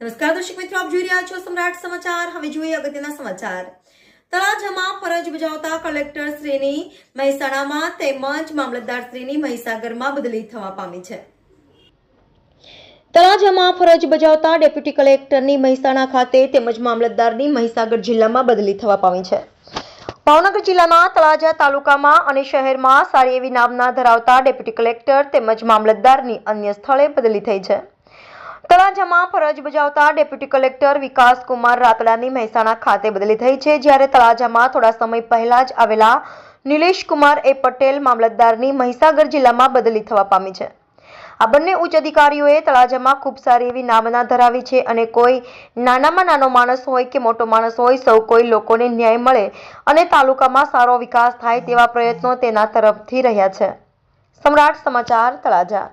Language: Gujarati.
નમસ્કાર દર્શક મિત્રો, આપ જોઈ રહ્યા છો સમ્રાટ સમાચાર. હવે જોઈએ અગત્યના સમાચાર. તળાજામાં ફરજ બજાવતા કલેક્ટર શ્રીની મહેસાણામાં તેમજ મામલતદાર શ્રીની મહીસાગરમાં બદલી થવા પામી છે. તળાજામાં ફરજ બજાવતા ડેપ્યુટી કલેક્ટરની મહેસાણા ખાતે તેમજ મામલતદારની મહીસાગર જિલ્લામાં બદલી થવા પામી છે. ભાવનગર જિલ્લાના તળાજા તાલુકામાં અને શહેરમાં સારી એવી નામના ધરાવતા ડેપ્યુટી કલેક્ટર તેમજ મામલતદારની અન્ય સ્થળે બદલી થઈ છે. તળાજામાં ફરજ બજાવતા ડેપ્યુટી કલેક્ટર વિકાસ કુમાર રાતડાની મહેસાણા ખાતે બદલી થઈ છે. જ્યારે તળાજામાં થોડા સમય પહેલા જ આવેલા નિલેશ કુમાર એ પટેલ મામલતદારની મહીસાગર જિલ્લામાં બદલી થવા પામી છે. આ બંને ઉચ્ચ અધિકારીઓએ તળાજામાં ખૂબ સારી એવી નામના ધરાવી છે અને કોઈ નાનામાં નાનો માણસ હોય કે મોટો માણસ હોય, સૌ કોઈ લોકોને ન્યાય મળે અને તાલુકામાં સારો વિકાસ થાય તેવા પ્રયત્નો તેના તરફથી રહ્યા છે. સમ્રાટ સમાચાર તળાજા